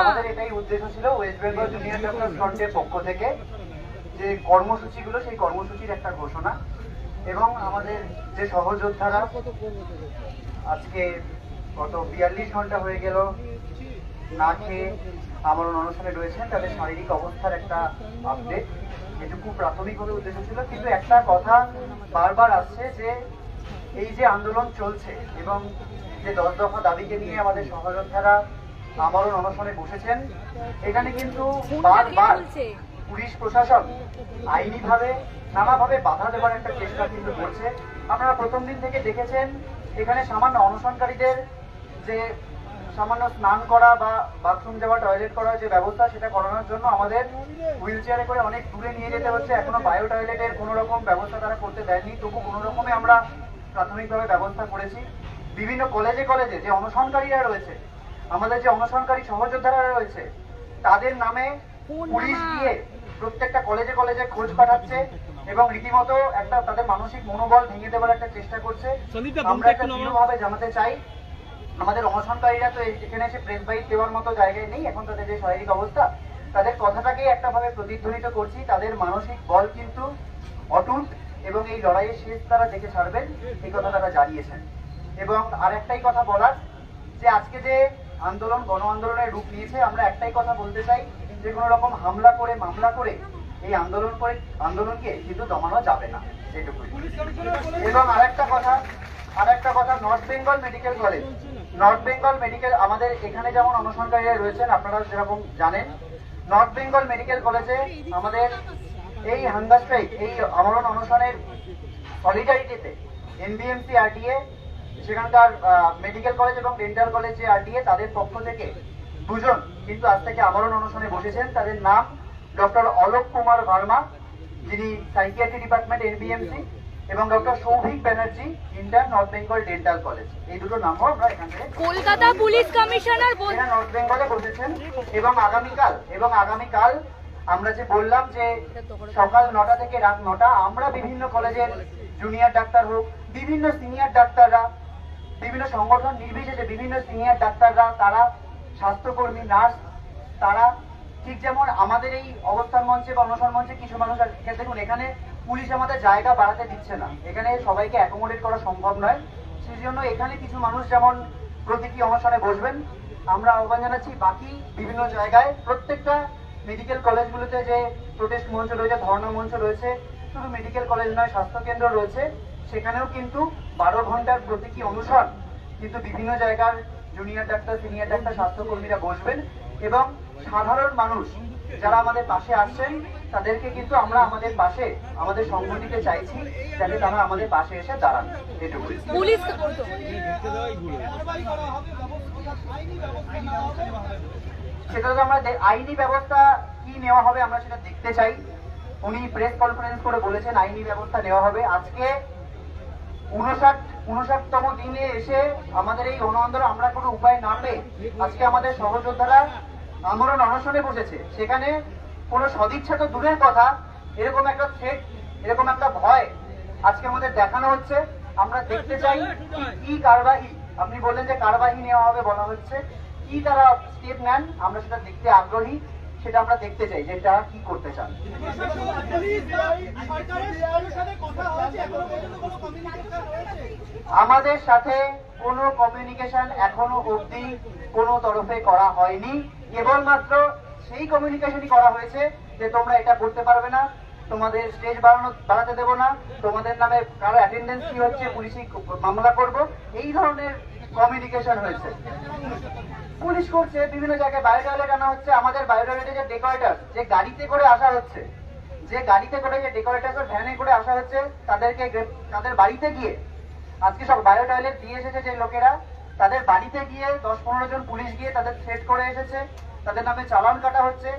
আমাদের এটাই উদ্দেশ্য ছিল ওয়েস্ট বেঙ্গল জুনিয়র পক্ষ থেকে যে কর্মসূচিগুলো, সেই কর্মসূচির একটা ঘোষণা এবং আমাদের যে সহযোদ্ধারা আজকে গত বিয়াল্লিশ ঘণ্টা হয়ে গেল না খেয়ে আমরণ অনশনে রয়েছেন, তাদের শারীরিক অবস্থার একটা আপডেট এটুকু প্রাথমিকভাবে উদ্দেশ্য ছিল, কিন্তু একটা কথা বারবার আসছে যে এই যে আন্দোলন চলছে এবং যে দশ দফা দাবিকে নিয়ে আমাদের সহযোদ্ধারা আমরণ অনশনে বসেছেন এখানে কিন্তু বারবার পুলিশ প্রশাসন আইনিভাবে নানাভাবে বাধা দেওয়ার একটা চেষ্টা কিন্তু করছে। আপনারা প্রথম দিন থেকে দেখেছেন এখানে সামান্য অনশনকারীদের যে সামান্য স্নান করা বা বাথরুম যাওয়া টয়লেট করার যে ব্যবস্থা সেটা করানোর জন্য আমাদের হুইল চেয়ারে করে অনেক দূরে নিয়ে যেতে হচ্ছে। এখনও বায়ো টয়লেটের কোনো রকম ব্যবস্থা তারা করতে দেয়নি। তবু কোনো রকমে আমরা প্রাথমিকভাবে ব্যবস্থা করেছি। বিভিন্ন কলেজে কলেজে যে অনশনকারীরা রয়েছে আমাদের যে অনশনকারী সহযোদ্ধারা রয়েছে তাদের নামে পুলিশ গিয়ে প্রত্যেকটা কলেজে কলেজে খোঁজ পাঠাচ্ছে এবং রীতিমতো একটা তাদের মানসিক মনোবল ভেঙে দেওয়ার একটা চেষ্টা করছে। আমরা একটা দৃঢ়ভাবে জানাতে চাই আমাদের অনশনকারীরা তো এখানে এসে প্রেস বাইট দেওয়ার মতো জায়গায় নেই এখন তাদের যে শারীরিক অবস্থা তাদের কথাটাকেই একটা ভাবে প্রতিধ্বনিত করছি তাদের মানসিক বল কিন্তু অটুট। এবং এই লড়াইয়ের শেষ তারা দেখে ছাড়বেন, এই কথা তারা জানিয়েছেন। এবং আরেকটাই কথা বলার, যে আজকে যে আন্দোলন, গণ আন্দোলনের রূপ নিয়েছে, আমরা একটাই কথা বলতে চাই, যে কোনো রকম হামলা করে, মামলা করে, এই আন্দোলন করে, আন্দোলনকে কিন্তু দমানো যাবে না যেটুকুই এবং আরেকটা কথা আরেকটা কথা north Bengal medical college north Bengal medical আমাদের এখানে যেমন অনুসন্ধানীরা রয়েছেন, আপনারা যেরকম জানেন। নর্থ বেঙ্গল মেডিকেল কলেজে আমাদের এই হাঙ্গার স্ট্রাইক এই আমরণ অনশনের সলিডারিটিতে এনবিএমসি আরটিএ সেখানকার মেডিকেল কলেজ এবং ডেন্টাল কলেজ আরটিএ তাদের পক্ষ থেকে দুজন কিন্তু আজ থেকে আমরণ অনশনে বসেছেন। তাদের নাম ডক্টর অলোক কুমার ভার্মা যিনি সাইকিয়াট্রি ডিপার্টমেন্ট এনবিএমসি এবং doctor Souvik Banerjee intern north Bengal dental college এই দুটো নামও আমরা এখান থেকে কলকাতা পুলিশ কমিশনার নর্থ বেঙ্গলে বসেছেন এবং আগামীকাল এবং আগামীকাল আমরা যে বললাম যে সকাল নটা থেকে রাত নটা, আমরা বিভিন্ন কলেজের জুনিয়র ডাক্তার হোক, বিভিন্ন সিনিয়র ডাক্তাররা, বিভিন্ন সংগঠন নির্বিশেষে বিভিন্ন সিনিয়র ডাক্তাররা, তারা স্বাস্থ্যকর্মী নার্স তারা ঠিক যেমন আমাদের এই অবস্থান মঞ্চে বা অনশন মঞ্চে কিছু মানুষ দেখুন, এখানে পুলিশ আমাদের জায়গা বাড়াতে দিচ্ছে না। এখানে সবাইকে অ্যাকোমোডেট করা সম্ভব নয়। সেই জন্য এখানে কিছু মানুষ যেমন প্রতীকী অনশনে বসবেন, আমরা আহ্বান জানাচ্ছি, বাকি বিভিন্ন জায়গায় প্রত্যেকটা মেডিকেল কলেজগুলোতে যে প্রোটেস্ট মঞ্চ রয়েছে ধর্ণা মঞ্চ রয়েছে শুধু মেডিকেল কলেজ নয় স্বাস্থ্য কেন্দ্র রয়েছে। সেখানেও কিন্তু বারো ঘণ্টার প্রতীকী অনুসরণ কিন্তু বিভিন্ন জায়গার জুনিয়র ডাক্তার সিনিয়র ডাক্তার স্বাস্থ্যকর্মীরা বসবেন এবং সাধারণ মানুষ যারা আমাদের পাশে আসছেন তাদেরকে কিন্তু আমরা আমাদের পাশে আমাদের সংগঠিতে চাইছি যাতে তারা আমাদের পাশে এসে দাঁড়ান। পুলিশ তো আমরা আইনি ব্যবস্থা কি নেওয়া হবে আমরা সেটা দেখতে চাই। উনি প্রেস কনফারেন্স করে বলেছেন আইনি ব্যবস্থা নেওয়া হবে। আজকে উনষাট উনষাটতম দিনে এসে আমাদের এই গণ আন্দোলন আমরা কোনো উপায় না পেয়ে আজকে আমাদের সহযোদ্ধারা আমরণ অনশনে বসেছে। সেখানে কোনো সদিচ্ছা তো দূরের কথা, এরকম একটা থ্রেট এরকম একটা ভয় আজকে আমাদের দেখানো হচ্ছে। আমরা দেখতে চাই কি কারবাহি, আপনি বললেন যে কারবাহী নেওয়া হবে বলা হচ্ছে। কি তারা স্টেপ নেন, আমরা সেটা দেখতে আগ্রহী, সেটা আমরা দেখতে চাই যে তারা কি করতে চান। আমাদের সাথে কোনো কমিউনিকেশন এখনও অবধি কোনো তরফে করা হয়নি। কেবলমাত্র সেই কমিউনিকেশনই করা হয়েছে যে তোমরা এটা করতে পারবে না, তোমাদের স্টেজ বাড়ানো বাড়াতে দেবো না, তোমাদের নামে কারও অ্যাটেন্ডেন্স কি হচ্ছে পুলিশি মামলা করব। এই ধরনের কমিউনিকেশন হয়েছে। পুলিশ করছে, বিভিন্ন জায়গায় বায়োটয়লেট আনা হচ্ছে? আমাদের বায়োটয়লেটে যে ডেকোরেটার যে গাড়িতে করে আসা হচ্ছে, যে গাড়িতে করে যে ডেকোরেটার ভ্যানে করে আসা হচ্ছে, তাদেরকে তাদের বাড়িতে গিয়ে, আজকে সব বায়ো টয়লেট দিয়ে এসেছে যে লোকেরা, তাদের বাড়িতে গিয়ে দশ পনেরো জন পুলিশ গিয়ে তাদের থ্রেট করে এসেছে, তাদের নামে চালান কাটা হচ্ছে।